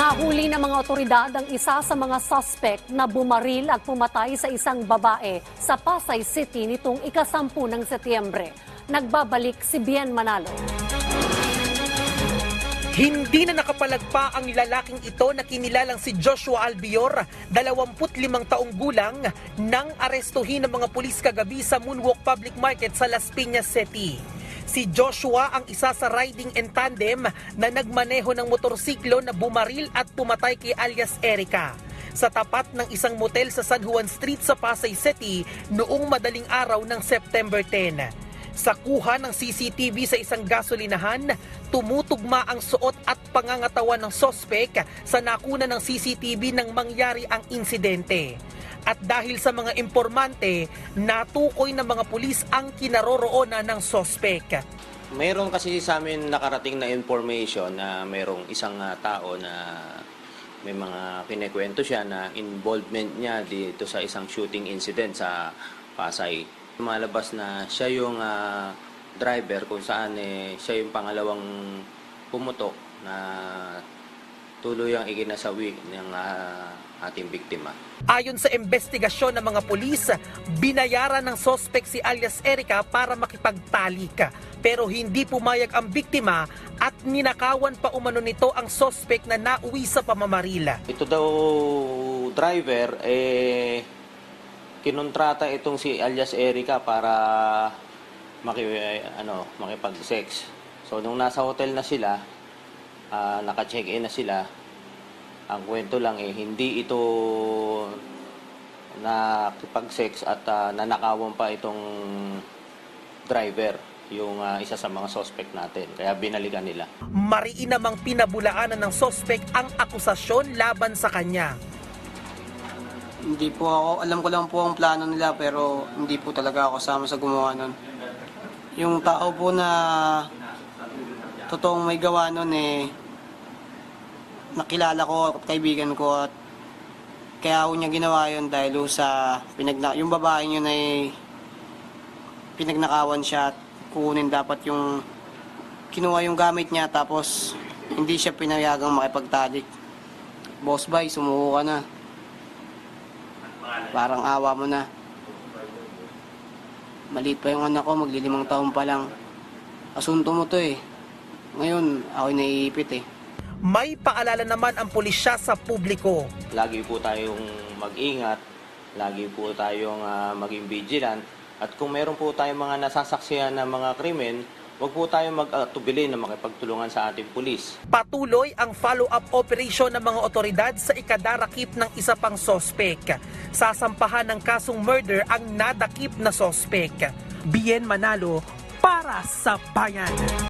Nahuli ng mga otoridad ang isa sa mga suspect na bumaril at pumatay sa isang babae sa Pasay City nitong ikasampu ng Setyembre. Nagbabalik si Bien Manalo. Hindi na nakapalagpa ang lalaking ito na kinilalang si Joshua Albior, 25 taong gulang, nang arestuhin ng mga pulis kagabi sa Moonwalk Public Market sa Las Piñas City. Si Joshua ang isa sa riding and tandem na nagmaneho ng motorsiklo na bumaril at pumatay kay alias Erica sa tapat ng isang motel sa San Juan Street sa Pasay City noong madaling araw ng September 10. Sa kuha ng CCTV sa isang gasolinahan, tumutugma ang suot at pangangatawan ng sospek sa nakuna ng CCTV nang mangyari ang insidente. At dahil sa mga impormante, natukoy ng mga pulis ang kinaroroonan ng sospek. Mayroon kasi sa amin nakarating na information na mayroong isang ah, tao na may mga kinekwento siya na involvement niya dito sa isang shooting incident sa Pasay. Malabas na siya yung ah, driver kung saan eh, siya yung pangalawang pumutok na tuluyang ikinasawi ng ah, ating biktima. Ayon sa investigasyon ng mga pulis, binayaran ng sospek si alias Erica para makipagtalik. Pero hindi pumayag ang biktima at ninakawan pa umano nito ang sospek na nauwi sa pamamarila. Ito daw driver eh kinontrata itong si alias Erica para maki ano makipag-sex. So nung nasa hotel na sila, ah, naka-check-in na sila. Ang kwento lang eh hindi ito nakipag-sex at ah, nanakawan pa itong driver, yung ah, isa sa mga suspect natin. Kaya binalikan nila. Mariin namang pinabulaanan ng sospek ang akusasyon laban sa kanya. Hindi po ako, alam ko lang po ang plano nila pero hindi po talaga ako kasama sa gumawa nun. Yung tao po na totoong may gawa nun eh, nakilala ko kaibigan ko at kaya ako niya ginawa yun dahil ho sa pinagna yung babae yun ay pinagnakawan siya at kukunin dapat yung kinuha yung gamit niya tapos hindi siya pinayagang makipagtalik. Boss bay, sumuko ka na. Parang awa mo na. Maliit pa yung anak ko, maglilimang taon pa lang. Asunto mo to eh. Ngayon, ako'y naiipit eh. May paalala naman ang pulisya sa publiko. lagi po tayong mag-ingat, lagi po tayong ah, maging vigilant, at kung meron po tayong mga nasasaksihan na mga krimen, huwag po tayong mag-atubili na makipagtulungan sa ating pulis. Patuloy ang follow-up operation ng mga otoridad sa ikadarakip ng isa pang sospek. Sasampahan ng kasong murder ang nadakip na sospek. Bien Manalo para sa bayan.